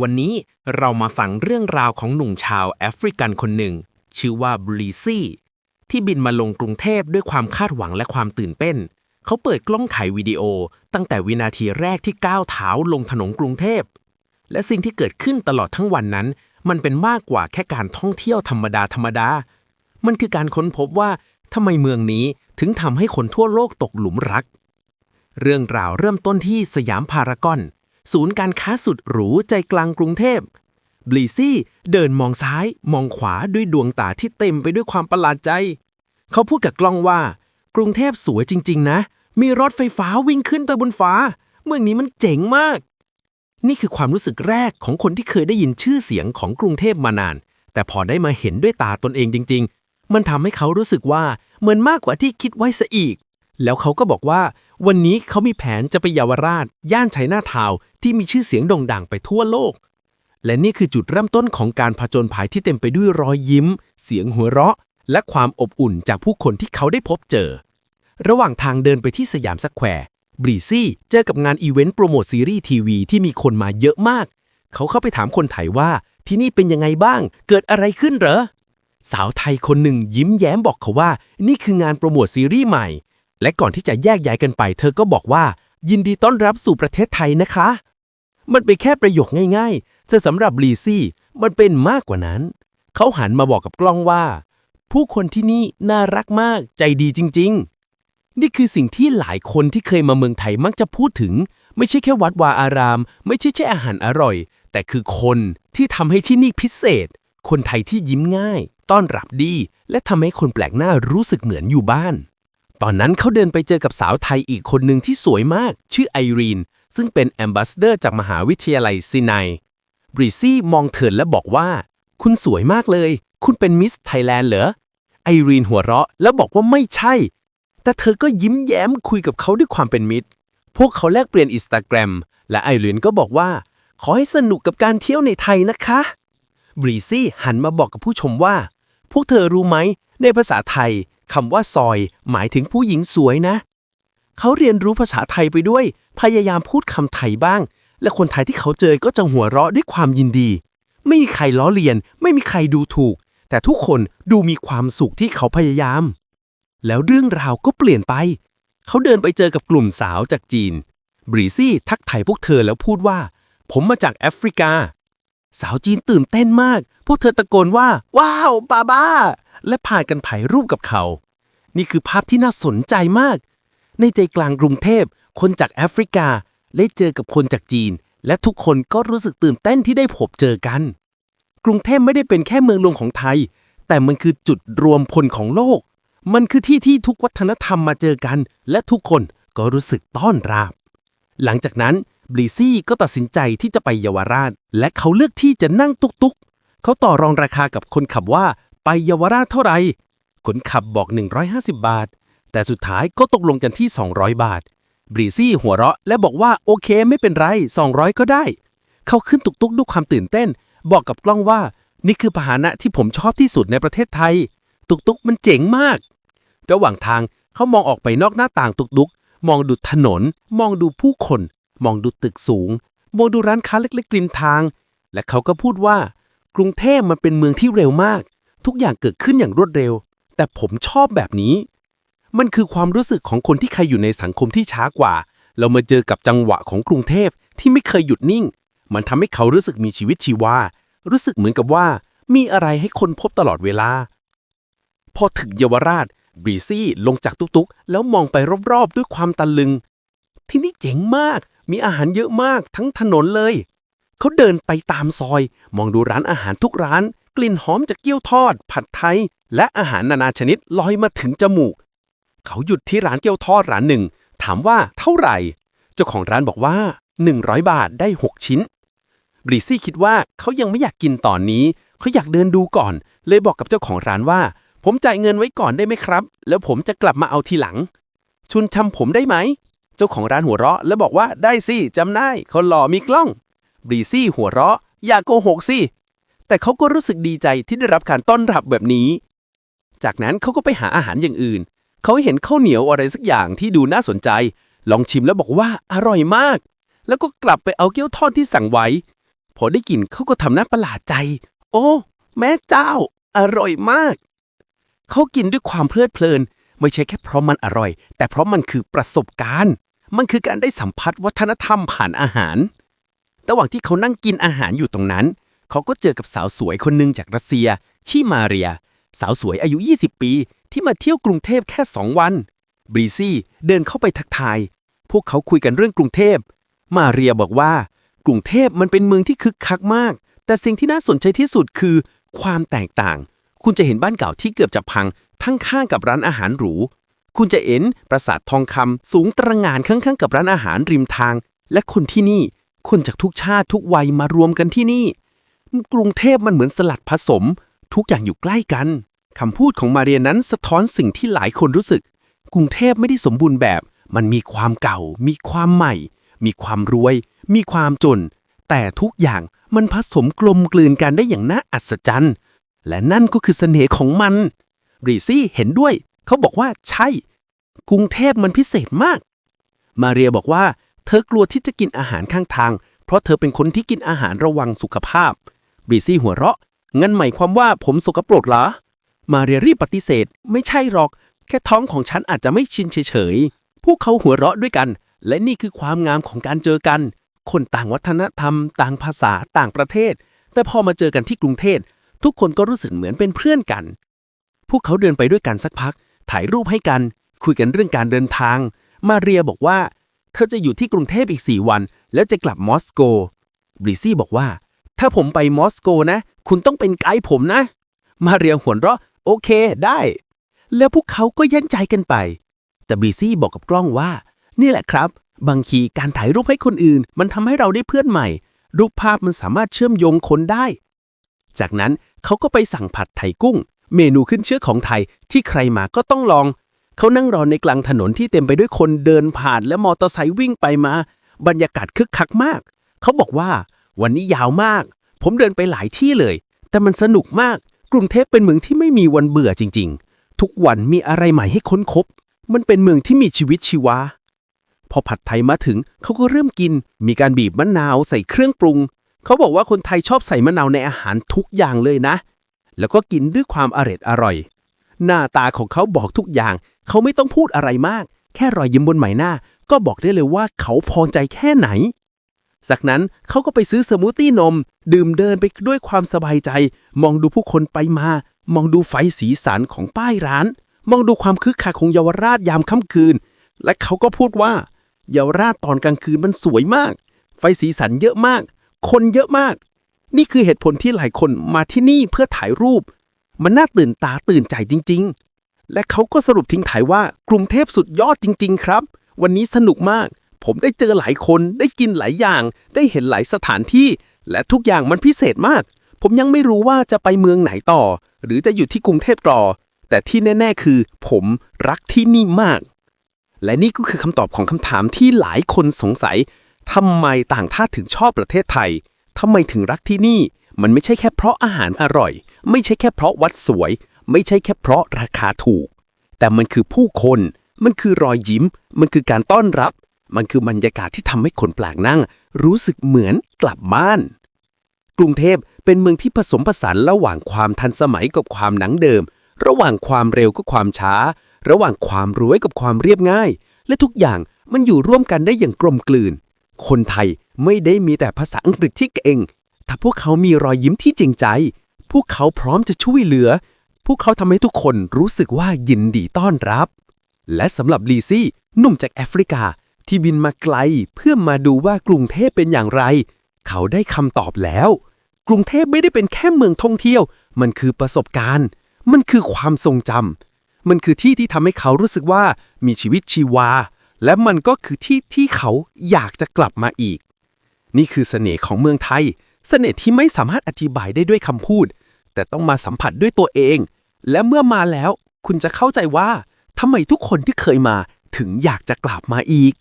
วันนี้เรามาฟังเรื่องราวของหนุ่มชาวแอฟริกันคนหนึ่ง ชื่อว่าบลีซี่ ที่บินมาลงกรุงเทพด้วยความคาดหวังและความตื่นเต้น เขาเปิดกล้องถ่ายวิดีโอ ตั้งแต่วินาทีแรกที่ก้าวเท้าลงถนนกรุงเทพ และสิ่งที่เกิดขึ้นตลอดทั้งวันนั้น มันเป็นมากกว่าแค่การท่องเที่ยวธรรมดาธรรมดา มันคือการค้นพบว่าทำไมเมืองนี้ถึงทำให้คนทั่วโลกตกหลุมรัก เรื่องราวเริ่มต้นที่สยามพารากอน ศูนย์การค้าสุดหรูใจกลางกรุงเทพบลีซี่เดินมองซ้ายมองขวาด้วยดวงตาที่เต็มไปด้วยความประหลาดใจ เขาพูดกับกล้องว่า กรุงเทพสวยจริง ๆ นะ มีรถไฟฟ้าวิ่งขึ้นไปบนฟ้า เมืองนี้มันเจ๋งมาก นี่คือความรู้สึกแรกของคนที่เคยได้ยินชื่อเสียงของกรุงเทพมานาน แต่พอได้มาเห็นด้วยตาตนเองจริง ๆ มันทำให้เขารู้สึกว่าเหมือนมากกว่าที่คิดไว้ซะอีก แล้วเขาก็บอกว่า วันนี้เขามีแผนจะไปเยาวราช ย่านไชน่าทาว์ที่มีชื่อเสียงโด่งดังไปทั่วโลก และนี่คือจุดเริ่มต้นของการผจญภัยที่เต็มไปด้วยรอยยิ้ม เสียงหัวเราะ และความอบอุ่นจากผู้คนที่เขาได้พบเจอ ระหว่างทางเดินไปที่สยามสแควร์บรีซี่เจอกับงานอีเวนต์โปรโมทซีรีส์ทีวีที่มีคนมาเยอะมาก เขาเข้าไปถามคนไทยว่าที่นี่เป็นยังไงบ้าง เกิดอะไรขึ้นเหรอ สาวไทยคนหนึ่งยิ้มแย้มบอกเขาว่า นี่คืองานโปรโมทซีรีส์ใหม่ และก่อนที่จะแยกย้ายกันไป เธอก็บอกว่า ยินดีต้อนรับสู่ประเทศไทยนะคะ มันเป็นแค่ประโยคง่ายๆแต่สำหรับบลีซี่ มันเป็นมากกว่านั้น เขาหันมาบอกกับกล้องว่า ผู้คนที่นี่น่ารักมากใจดีจริง ๆ นี่คือสิ่งที่หลายคนที่เคยมาเมืองไทยมักจะพูดถึง ไม่ใช่แค่วัดวาอาราม ไม่ใช่แค่อาหารอร่อย แต่คือคนที่ทำให้ที่นี่พิเศษ คนไทยที่ยิ้มง่าย ต้อนรับดี และทำให้คนแปลกหน้ารู้สึกเหมือนอยู่บ้าน ตอนนั้นเขาเดินไปเจอกับสาวไทยอีกคนหนึ่งที่สวยมาก ชื่อไอรีน ซึ่งเป็นแอมบาสเดอร์จากมหาวิทยาลัยซินายบริซี่มองเธอและบอกว่า คุณสวยมากเลย คุณเป็นมิสไทยแลนด์เหรอ ไอรีนหัวเราะแล้วบอกว่าไม่ใช่ แต่เธอก็ยิ้มแย้มคุยกับเขาด้วยความเป็นมิตร พวกเขาแลกเปลี่ยนอินสตาแกรมและไอรีนก็บอกว่า ขอให้สนุกกับการเที่ยวในไทยนะคะบรีซี่หันมาบอกกับผู้ชมว่า พวกเธอรู้ไหมในภาษาไทย คำว่าซอย หมายถึงผู้หญิงสวยนะ เขาเรียนรู้ภาษาไทยไปด้วย พยายามพูดคำไทยบ้าง และคนไทยที่เขาเจอก็จะหัวเราะด้วยความยินดี ไม่มีใครล้อเลียน ไม่มีใครดูถูก แต่ทุกคนดูมีความสุขที่เขาพยายาม แล้วเรื่องราวก็เปลี่ยนไป เขาเดินไปเจอกับกลุ่มสาวจากจีนบรีซี่ทักทายพวกเธอแล้วพูดว่า ผมมาจากแอฟริกา สาวจีนตื่นเต้นมาก พวกเธอตะโกนว่า ว้าวบาบ้า และพากันถ่ายรูปกับเขา นี่คือภาพที่น่าสนใจมาก ในใจกลางกรุงเทพ คนจากแอฟริกาได้เจอกับคนจากจีน และทุกคนก็รู้สึกตื่นเต้นที่ได้พบเจอกัน กรุงเทพไม่ได้เป็นแค่เมืองหลวงของไทย แต่มันคือจุดรวมพลของโลก มันคือที่ที่ทุกวัฒนธรรมมาเจอกัน และทุกคนก็รู้สึกต้อนรับ หลังจากนั้นบลีซี่ก็ตัดสินใจที่จะไปเยาวราช และเขาเลือกที่จะนั่งตุกตุกๆเขาต่อรองราคากับคนขับว่า ไปเยาวราชเท่าไหร่ คนขับบอก 150 บาท แต่สุดท้ายก็ตกลงกันที่ 200 บาท บรีซี่หัวเราะและบอกว่าโอเคไม่เป็นไร 200 ก็ได้ เขาขึ้นตุกตุกด้วยความตื่นเต้น บอกกับกล้องว่า นี่คือพาหนะที่ผมชอบที่สุดในประเทศไทย ตุกตุกมันเจ๋งมาก ระหว่างทางเขามองออกไปนอกหน้าต่างตุกตุกมองดูถนน มองดูผู้คน มองดูตึกสูง มองดูร้านค้าเล็กๆริมทาง และเขาก็พูดว่า กรุงเทพมันเป็นเมืองที่เร็วมาก ทุกอย่างเกิดขึ้นอย่างรวดเร็ว แต่ผมชอบแบบนี้ มันคือความรู้สึกของคนที่เคยอยู่ในสังคมที่ช้ากว่า เรามาเจอกับจังหวะของกรุงเทพที่ไม่เคยหยุดนิ่ง มันทำให้เขารู้สึกมีชีวิตชีวา รู้สึกเหมือนกับว่า มีอะไรให้คนพบตลอดเวลา พอถึงเยาวราชบรีซี่ลงจากตุ๊กๆ แล้วมองไปรอบๆ ด้วยความตะลึง ที่นี่เจ๋งมาก มีอาหารเยอะมากทั้งถนนเลย เขาเดินไปตามซอย มองดูร้านอาหารทุกร้าน กลิ่นหอมจากเกี๊ยวทอด ผัดไทย และอาหารนานาชนิดลอยมาถึงจมูก เขาหยุดที่ร้านเกี๊ยวทอดร้านหนึ่ง ถามว่าเท่าไหร่ เจ้าของร้านบอกว่า 100 บาทได้ 6 ชิ้นบรีซี่คิดว่าเขายังไม่อยากกินตอนนี้ เขาอยากเดินดูก่อน เลยบอกกับเจ้าของร้านว่า ผมจ่ายเงินไว้ก่อนได้ไหมครับ แล้วผมจะกลับมาเอาทีหลัง ชุนชำผมได้ไหม เจ้าของร้านหัวเราะ แล้วบอกว่าได้สิจำได้คนหล่อมีกล้องบรีซี่หัวเราะ อย่าโกหกสิ แต่เขาก็รู้สึกดีใจที่ได้รับการต้อนรับแบบนี้ จากนั้นเขาก็ไปหาอาหารอย่างอื่น เขาเห็นข้าวเหนียวอะไรสักอย่างที่ดูน่าสนใจ ลองชิมแล้วบอกว่าอร่อยมาก แล้วก็กลับไปเอาเกี๊ยวทอดที่สั่งไว้ พอได้กินเขาก็ทำหน้าประหลาดใจ โอ้ แม่เจ้า อร่อยมาก เขากินด้วยความเพลิดเพลิน ไม่ใช่แค่เพราะมันอร่อย แต่เพราะมันคือประสบการณ์ มันคือการได้สัมผัสวัฒนธรรมผ่านอาหาร ระหว่างที่เขานั่งกินอาหารอยู่ตรงนั้น เขาก็เจอกับสาวสวยคนหนึ่งจากรัสเซีย ชื่อมาเรีย สาวสวยอายุ 20 ปี ที่มาเที่ยวกรุงเทพแค่ 2 วัน บรีซี่เดินเข้าไปทักทาย พวกเขาคุยกันเรื่องกรุงเทพ มาเรียบอกว่า กรุงเทพมันเป็นเมืองที่คึกคักมาก แต่สิ่งที่น่าสนใจที่สุดคือ ความแตกต่าง คุณจะเห็นบ้านเก่าที่เกือบจะพัง ทั้งข้างกับร้านอาหารหรู คุณจะเห็นปราสาททองคำสูงตระหง่านข้างๆ กับร้านอาหารริมทาง และคนที่นี่ คนจากทุกชาติทุกวัยมารวมกันที่นี่ กรุงเทพมันเหมือนสลัดผสม ทุกอย่างอยู่ใกล้กัน คำพูดของมาเรียนนั้นสะท้อนสิ่งที่หลายคนรู้สึก กรุงเทพไม่ได้สมบูรณ์แบบ มันมีความเก่า มีความใหม่ มีความรวย มีความจน แต่ทุกอย่างมันผสมกลมกลืนกันได้อย่างน่าอัศจรรย์ และนั่นก็คือเสน่ห์ของมันรีซี่เห็นด้วย เขาบอกว่าใช่ กรุงเทพมันพิเศษมาก มาเรียบอกว่า เธอกลัวที่จะกินอาหารข้างทาง เพราะเธอเป็นคนที่กินอาหารระวังสุขภาพ บีซี่หัวเราะ งั้นหมายความว่าผมสกปรกเหรอ มาเรียรีบปฏิเสธ ไม่ใช่หรอก แค่ท้องของฉันอาจจะไม่ชินเฉยๆ พวกเขาหัวเราะด้วยกัน และนี่คือความงามของการเจอกัน คนต่างวัฒนธรรม ต่างภาษา ต่างประเทศ แต่พอมาเจอกันที่กรุงเทพทุกคนก็รู้สึกเหมือนเป็นเพื่อนกัน พวกเขาเดินไปด้วยกันสักพัก ถ่ายรูปให้กัน คุยกันเรื่องการเดินทาง มาเรียบอกว่า เธอจะอยู่ที่กรุงเทพอีก 4 วัน แล้วจะกลับมอสโกบริซี่บอกว่า ถ้าผมไปมอสโกนะ คุณต้องเป็นไกด์ผมนะ มาเรียหัวเราะ โอเคได้ แล้วพวกเขาก็แย่งใจกันไป แต่บริซี่บอกกับกล้องว่า นี่แหละครับ บางทีการถ่ายรูปให้คนอื่น มันทำให้เราได้เพื่อนใหม่ รูปภาพมันสามารถเชื่อมโยงคนได้ จากนั้นเขาก็ไปสั่งผัดไทยกุ้ง เมนูขึ้นเชื่อของไทยที่ใครมาก็ต้องลอง เขานั่งรอในกลางถนนที่เต็มไปด้วยคนเดินผ่านและมอเตอร์ไซค์วิ่งไปมา บรรยากาศคึกคักมาก เขาบอกว่า วันนี้ยาวมาก ผมเดินไปหลายที่เลย แต่มันสนุกมาก กรุงเทพเป็นเมืองที่ไม่มีวันเบื่อจริง ๆ ทุกวันมีอะไรใหม่ให้ค้นคบ มันเป็นเมืองที่มีชีวิตชีวา พอผัดไทยมาถึงเขาก็เริ่มกิน มีการบีบมะนาวใส่เครื่องปรุง เขาบอกว่าคนไทยชอบใส่มะนาวในอาหารทุกอย่างเลยนะ แล้วก็กินด้วยความอร็ดอร่อย หน้าตาของเขาบอกทุกอย่าง เขาไม่ต้องพูดอะไรมาก แค่รอยยิ้มบนใบหน้า ก็บอกได้เลยว่าเขาพอใจแค่ไหน จากนั้นเขาก็ไปซื้อสมูทตี้นม ดื่มเดินไปด้วยความสบายใจ มองดูผู้คนไปมา มองดูไฟสีสันของป้ายร้าน มองดูความคึกคักของเยาวราชยามค่ำคืน และเขาก็พูดว่า เยาวราชตอนกลางคืนมันสวยมาก ไฟสีสันเยอะมาก คนเยอะมาก นี่คือเหตุผลที่หลายคนมาที่นี่เพื่อถ่ายรูป มันน่าตื่นตาตื่นใจจริง ๆ และเขาก็สรุปทิ้งถ่ายว่ากรุงเทพสุดยอดจริง ๆ ครับ วันนี้สนุกมาก ผมได้เจอหลายคนได้กินหลายอย่าง ได้เห็นหลายสถานที่ และทุกอย่างมันพิเศษมาก ผมยังไม่รู้ว่าจะไปเมืองไหนต่อ หรือจะอยู่ที่กรุงเทพต่อ แต่ที่แน่ ๆ คือ ผมรักที่นี่มาก และนี่ก็คือคำตอบของคำถามที่หลายคนสงสัยทำไมต่างชาติถึงชอบประเทศไทยทำไมถึงรักที่นี่ มันไม่ใช่แค่เพราะอาหารอร่อย ไม่ใช่แค่เพราะวัดสวย ไม่ใช่แค่เพราะราคาถูก แต่มันคือผู้คน มันคือรอยยิ้ม มันคือการต้อนรับ มันคือบรรยากาศที่ทำให้คนแปลกนั่ง รู้สึกเหมือนกลับบ้าน กรุงเทพเป็นเมืองที่ผสมผสานระหว่างความทันสมัยกับความหนังเดิม ระหว่างความเร็วกับความช้า ระหว่างความรวยกับความเรียบง่าย และทุกอย่างมันอยู่ร่วมกันได้อย่างกลมกลืน คนไทยไม่ได้มีแต่ภาษาอังกฤษที่เก่ง แต่พวกเขามีรอยยิ้มที่จริงใจ พวกเขาพร้อมจะช่วยเหลือ พวกเขาทำให้ทุกคนรู้สึกว่ายินดีต้อนรับ และสำหรับลีซี่หนุ่มจากแอฟริกา ที่บินมาไกลเพื่อมาดูว่ากรุงเทพเป็นอย่างไร เขาได้คำตอบแล้ว กรุงเทพไม่ได้เป็นแค่เมืองท่องเที่ยว มันคือประสบการณ์ มันคือความทรงจำมันคือที่ที่ทำให้เขารู้สึกว่ามีชีวิตชีวา และมันก็คือที่ที่เขาอยากจะกลับมาอีก นี่คือเสน่ห์ของเมืองไทย เสน่ห์ที่ไม่สามารถอธิบายได้ด้วยคำพูด แต่ต้องมาสัมผัสด้วยตัวเอง และเมื่อมาแล้วคุณจะเข้าใจว่าทำไมทุกคนที่เคยมาถึงอยากจะกลับมาอีก